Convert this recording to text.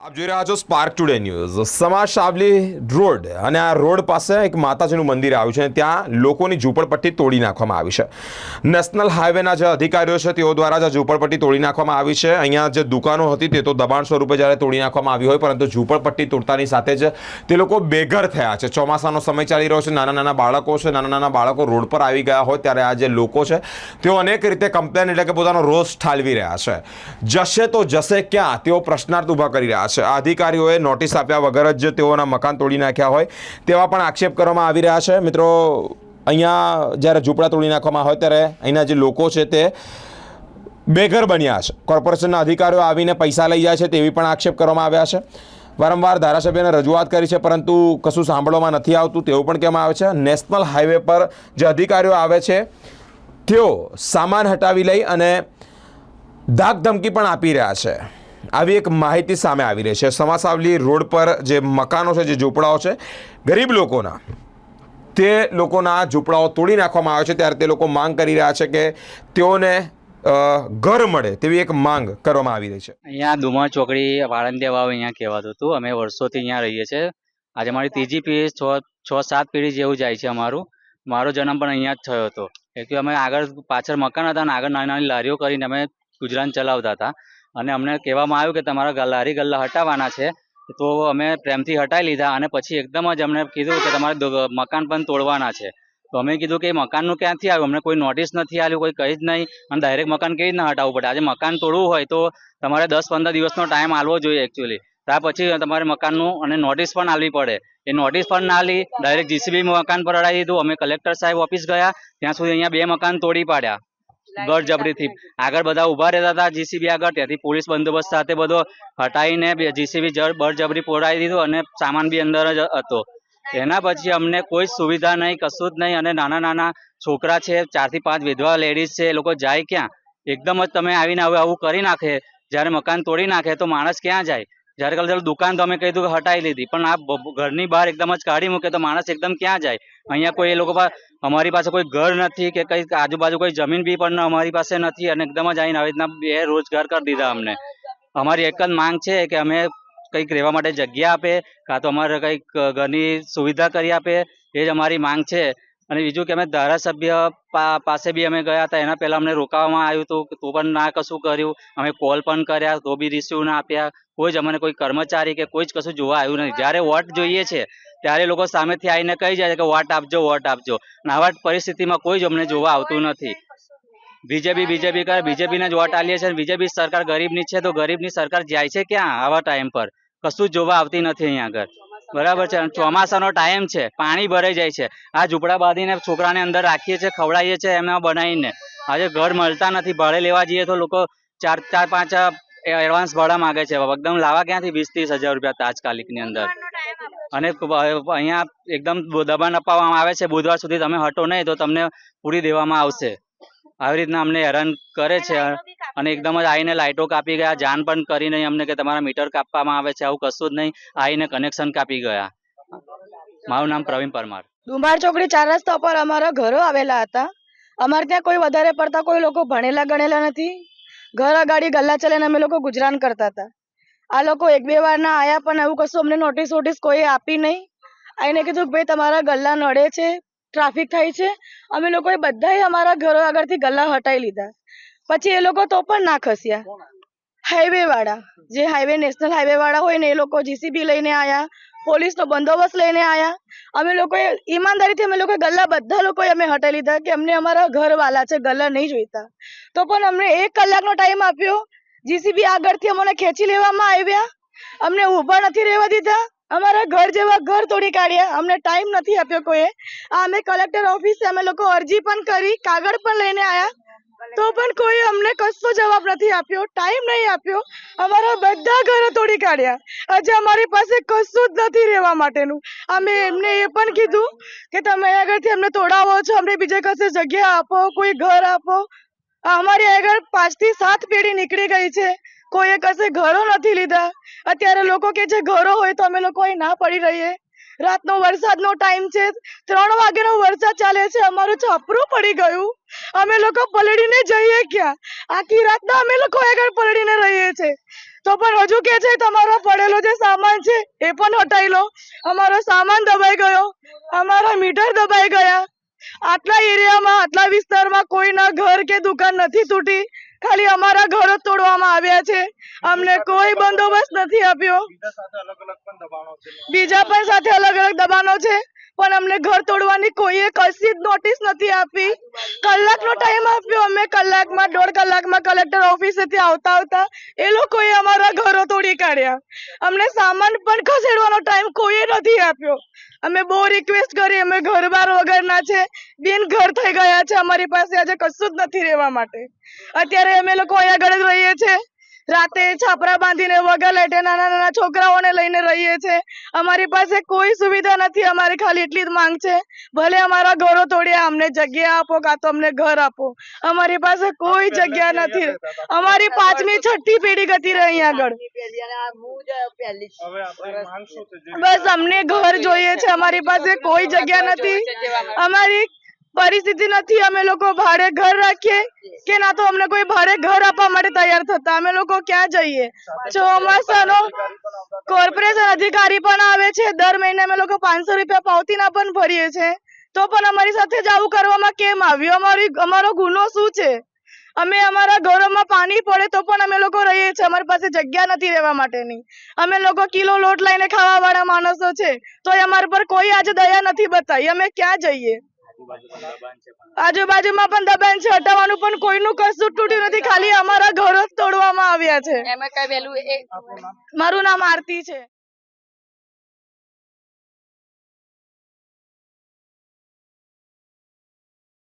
આપ જોઈ રહ્યા છો સ્પાર્ક ટુડે ન્યૂઝ સમાજ સાવલી રોડ અને આ રોડ પાસે એક માતાજીનું મંદિર આવ્યું છે ત્યાં લોકોની ઝૂંપડપટ્ટી તોડી નાખવામાં આવી છે. નેશનલ હાઈવેના જે અધિકારીઓ છે તેઓ દ્વારા જે ઝૂંપડપટ્ટી તોડી નાખવામાં આવી છે. અહીંયા જે દુકાનો હતી તે તો દબાણ સ્વરૂપે જ્યારે તોડી નાખવામાં આવી હોય, પરંતુ ઝૂંપડપટ્ટી તોડતાની સાથે જ તે લોકો બેઘર થયા છે. ચોમાસાનો સમય ચાલી રહ્યો છે. નાના નાના બાળકો છે. નાના નાના બાળકો રોડ પર આવી ગયા હોય ત્યારે આ જે લોકો છે તેઓ અનેક રીતે કમ્પ્લેન એટલે કે પોતાનો રોષ ઠાલવી રહ્યા છે. જશે તો જશે ક્યાં? તેઓ પ્રશ્નાર્થ ઊભા કરી રહ્યા છે. આ અધિકારીઓએ નોટિસ આપ્યા વગર જ તેઓના મકાન તોડી નાખ્યા હોય તેવા પણ આક્ષેપ કરવામાં આવી રહ્યા છે. મિત્રો, અહીંયા જ્યારે ઝૂંપડા તોડી નાખવામાં હોય ત્યારે અહીંના જે લોકો છે તે બેઘર બન્યા છે. કોર્પોરેશનના અધિકારીઓ આવીને પૈસા લઈ જાય છે તેવી પણ આક્ષેપ કરવામાં આવ્યા છે. વારંવાર ધારાસભ્યને રજૂઆત કરી છે, પરંતુ કશું સાંભળવામાં નથી આવતું તેવું પણ કહેવામાં આવે છે. નેશનલ હાઈવે પર જે અધિકારીઓ આવે છે, તેઓ સામાન હટાવી લઈ અને ધાક ધમકી પણ આપી રહ્યા છે. આવી એક માહિતી સામે આવી રહી છે. સમાસાવલી રોડ પર જે મકાનો છે, જે ઝૂંપડાઓ છે, ગરીબ લોકોના, તે લોકોના ઝૂંપડાઓ તોડી નાખવામાં આવે છે. ત્યારે તે લોકો માંગ કરી રહ્યા છે કે તેઓને ઘર મળે તેવી એક માંગ કરવામાં આવી રહી છે. અહીંયા ડુમા ચોકડી, વાળંદિયા વાવ અહીંયા કહેવાતું હતું. અમે વર્ષોથી અહીંયા રહીએ છીએ. આજે મારી ત્રીજી પેઢી, છ છ, સાત પેઢી જેવું જાય છે અમારું. મારો જન્મ પણ અહીંયા જ થયો હતો. એટલે અમે આગળ પાછળ મકાન હતા અને આગળ નાની નાની લારીઓ કરીને અમે ગુજરાન ચલાવતા હતા. અને અમને કહેવામાં આવ્યું કે તમારા લારી ગલ્લા હટાવવાના છે. તો અમે પ્રેમથી હટાવી લીધા અને પછી એકદમ જ અમને કીધું કે તમારે મકાન પણ તોડવાના છે. તો અમે કીધું કે મકાનનું ક્યાંથી આવ્યું? અમને કોઈ નોટિસ નથી આવ્યું કોઈ કહી જ નહીં. અને ડાયરેક્ટ મકાન કેવી રીતના હટાવવું પડે? આજે મકાન તોડવું હોય તો તમારે દસ પંદર દિવસનો ટાઈમ આલવો જોઈએ એકચ્યુઅલી ત્યાર પછી તમારે મકાનનું અને નોટિસ પણ આલવી પડે. એ નોટિસ પણ ના લી ડાયરેક્ટ જીસીબી મકાન પર અડાવી દીધું. અમે કલેક્ટર સાહેબ ઓફિસ ગયા. ત્યાં સુધી અહીંયા બે મકાન તોડી પાડ્યા. બળજબરીથી આગળ બધા ઊભા રહેતા હતા જીસીબી આગળ. ત્યાંથી પોલીસ બંદોબસ્ત સાથે બધો હટાવીને જીસીબી બળજબરી પોડાવી દીધું અને સામાન બી અંદર જ હતો. એના પછી અમને કોઈ સુવિધા નહીં કશું જ નહીં અને નાના નાના છોકરા છે ચારથી પાંચ વિધવા લેડીઝ છે એ લોકો જાય ક્યાં? એકદમ જ તમે આવીને હવે આવું કરી નાખે. જ્યારે મકાન તોડી નાખે તો માણસ ક્યાં જાય? જ્યારે કાલે દુકાન તો અમે કીધું કે હટાવી લીધી, પણ આ ઘરની બહાર એકદમ જ કાઢી મૂકે તો માણસ એકદમ ક્યાં જાય? અહીંયા કોઈ એ લોકો અમારી પાસે કોઈ ઘર નથી કે કઈ આજુબાજુ કોઈ જમીન બી પણ અમારી પાસે નથી અને એકદમ જ આવીને આવી રીતના બે રોજગાર કરી દીધા અમને. અમારી એક જ માંગ છે કે અમે કંઈક રહેવા માટે જગ્યા આપે, કાં તો અમારે કંઈક ઘરની સુવિધા કરી આપે, એ જ અમારી માંગ છે. અને બીજું કે અમે ધારાસભ્ય પાસે બી અમે ગયા હતા. એના પહેલા અમને રોકાવામાં આવ્યું હતું તો પણ ના કશું કર્યું. અમે કોલ પણ કર્યા, તો બી રિસીવ ના આપ્યા. કોઈ જ અમને કોઈ કર્મચારી કે કોઈ જ કશું જોવા આવ્યું નથી જ્યારે વોટ જોઈએ છે, ત્યારે લોકો સામેથી આવીને કહી જાય કે વોટ આપજો વોટ આપજો. અને આવા પરિસ્થિતિમાં કોઈ જ અમને જોવા આવતું નથી. બીજેપી બીજેપી કરે, બીજેપીને જ વોટ આલીએ છીએ. બીજેપી સરકાર ગરીબની છે, તો ગરીબની સરકાર જાય છે ક્યાં? આવા ટાઈમ પર. કશું જોવા આવતી નથી અહીંયા આગળ. બરાબર છે. ચોમાસાનો ટાઈમ છે. પાણી ભરાઈ જાય છે. આ ઝૂંપડા બાંધીને છોકરાને અંદર રાખીએ છીએ, ખવડાવીએ છીએ એમાં બનાવીને. આજે ઘર મળતા નથી. ભાડે લેવા જઈએ તો લોકો ચાર ચાર, પાંચ એડવાન્સ ભાડા માંગે છે. એકદમ લાવા ક્યાંથી? વીસ ત્રીસ હજાર રૂપિયા તાજકાલિકની અંદર. અને અહીંયા એકદમ દબાણ અપાવવામાં આવે છે. બુધવાર સુધી તમે હટો નહીં તો તમને પૂરી દેવામાં આવશે. આવી રીતના અમને હેરાન કરે છે. અને એકદમ જ આવીને લાઇટો કાપી ગયા. જાન પણ કરી નહીં અમને કે તમારા મીટર કાપવામાં આવે છે, આવું કશું જ નહીં. આવીને કનેક્શન કાપી ગયા. મારું નામ પ્રવીણ પરમાર. ડુંબાર ચોકડી ચાર રસ્તા પર અમારા ઘરો આવેલા હતા. અમારે ત્યાં કોઈ વધારે પડતા કોઈ લોકો ભણેલા ગણેલા નથી. ઘર અગાડી ગલ્લા ચલાવીને અમે લોકો ગુજરાન કરતા હતા. આ લોકો એક બે વાર ના આયા પણ એવું કશું અમને નોટિસ વોટિસ કોઈ આપી નહીં. આઈને કીધું ભાઈ, તમારા ગલ્લા નડે છે ટ્રાફિક થાય છે. અમે લોકોએ બધાએ અમારા ઘરો આગળથી ગલ્લા હટાવી લીધા. પછી એ લોકો તો પણ ના ખસ્યા. હાઈવે વાળા. જે હાઈવે નેશનલ હાઈવે વાળા હોય ને એ લોકો જીસીબી લઈને આયા પોલીસનો બંદોબસ્ત લઈને આયા. અમે લોકોએ ઈમાનદારીથી અમે લોકો ગલ્લા બધા લોકોએ અમે હટાવી લીધા કે અમને અમારા ઘર વાલા છે ગલ્લા નહીં જોઈતા. તો પણ અમને એક કલાકનો ટાઈમ આપ્યો. જીસીબી આગળથી અમને ખેંચી લેવામાં આવ્યા. અમને ઊભા નથી રહેવા દીધા. અમારા ઘર જેવા ઘર તોડી કાઢ્યા. અમને ટાઈમ નથી આપ્યો કોઈએ. આ અમે કલેક્ટર ઓફિસે અમે લોકો અરજી પણ કરી કાગળ પણ લઈને આયા. તો પણ કોઈ અમને કશો જવાબ નથી આપ્યો ટાઈમ નહીં આપ્યો. અમારા બધા ઘરો તોડી કાઢ્યા. આજે અમારી પાસે કશું જ નથી રહેવા માટેનું. અમે એમને એ પણ કીધું કે તમે આગળથી અમને તોડાવો છો, અમને બીજે કશે જગ્યા આપો, કોઈ ઘર આપો. અમારી આગળ પાંચથી સાત પેઢી નીકળી ગઈ છે. કોઈએ કશે ઘરો નથી લીધા. અત્યારે લોકો કે જે ઘરો હોય તો અમે લોકો અહીં ના પડી રહીએ. રાતનો વરસાદનો ટાઈમ છે. ત્રણ વાગ્યાનો વરસાદ ચાલે છે. અમારું છાપરું પડી ગયું. અમે લોકો પલડીને જઈએ ક્યાં? આખી રાતના અમે લોકો આગળ પલડીને રહીએ છે. તો પણ હજુ કે છે, તમારો પડેલો જે સામાન છે, એ પણ હટાઈ લો. અમારો સામાન દબાઈ ગયો. અમારા મીટર દબાઈ ગયા. આટલા એરિયામાં, આટલા વિસ્તારમાં કોઈના ઘર કે દુકાન નથી તૂટી. ખાલી અમારા ઘરો તોડવામાં આવ્યા છે. અમને કોઈ બંદોબસ્ત નથી આપ્યો. બીજા પણ સાથે અલગ અલગ દબાણો છે પણ અમને ઘર તોડવાની કોઈએ કશી જ નોટિસ નથી આપી. કલાકનો ટાઈમ આપ્યો અમે કલાકમાં દોઢ કલાકમાં કલેક્ટર ઓફિસેથી આવતા આવતા એ લોકોએ અમારા ઘરો તોડી કાઢ્યા. અમને સામાન પણ ખસેડવાનો ટાઈમ કોઈએ નથી આપ્યો. અમે બહુ રિક્વેસ્ટ કરી અમે ઘર બાર વગરના છે બિન ઘર થઈ ગયા છે અમારી પાસે. આજે કશું જ નથી રહેવા માટે. અત્યારે અમે લોકો અહીંયા આગળ રહીએ છીએ રાતે છાપરા બાંધીને વગર લેટે નાના નાના છોકરાઓને લઈને રહીએ છીએ અમારી પાસે કોઈ સુવિધા નથી. અમારી ખાલી એટલી જ માંગ છે. ભલે અમારા ઘરો તોડ્યા અમને જગ્યા આપો કાં તો અમને ઘર આપો. અમારી પાસે કોઈ જગ્યા નથી. અમારી પાંચમી છઠ્ઠી પેઢી ગતી રહી અહીંયા આગળ. બસ. અમને ઘર જોઈએ છે. અમારી પાસે કોઈ જગ્યા નથી. અમારી પરિસ્થિતિ નથી. અમે લોકો ભાડે ઘર રાખીએ કે ના તો અમને કોઈ ભાડે ઘર આપવા માટે તૈયાર થતા. અમે લોકો ક્યાં જઈએ? ચોમાસાનો કોર્પોરેશન અધિકારી પણ આવે છે. દર મહિને અમે લોકો પાંચસો રૂપિયા પાવતીના પણ ભરીએ છે. તો પણ અમારી સાથે જ આવું કરવામાં કેમ આવ્યું? અમારી, અમારો ગુનો શું છે? અમે અમારા ઘરોમાં પાણી પડે તો પણ અમે લોકો રહીએ છીએ. અમારી પાસે જગ્યા નથી રહેવા માટેની. અમે લોકો કિલો લોટ લઈને ખાવા માણસો છે. તો અમારા પર કોઈ આજે દયા નથી બતાવી. અમે ક્યાં જઈએ? આજુબાજુમાં પણ. દબાણ છે. હટાવવાનું પણ કોઈનું કશું તૂટ્યું નથી. ખાલી અમારા ઘરો જ તોડવામાં આવ્યા છે. એમાં કઈ વેલું મારું નામ આરતી છે.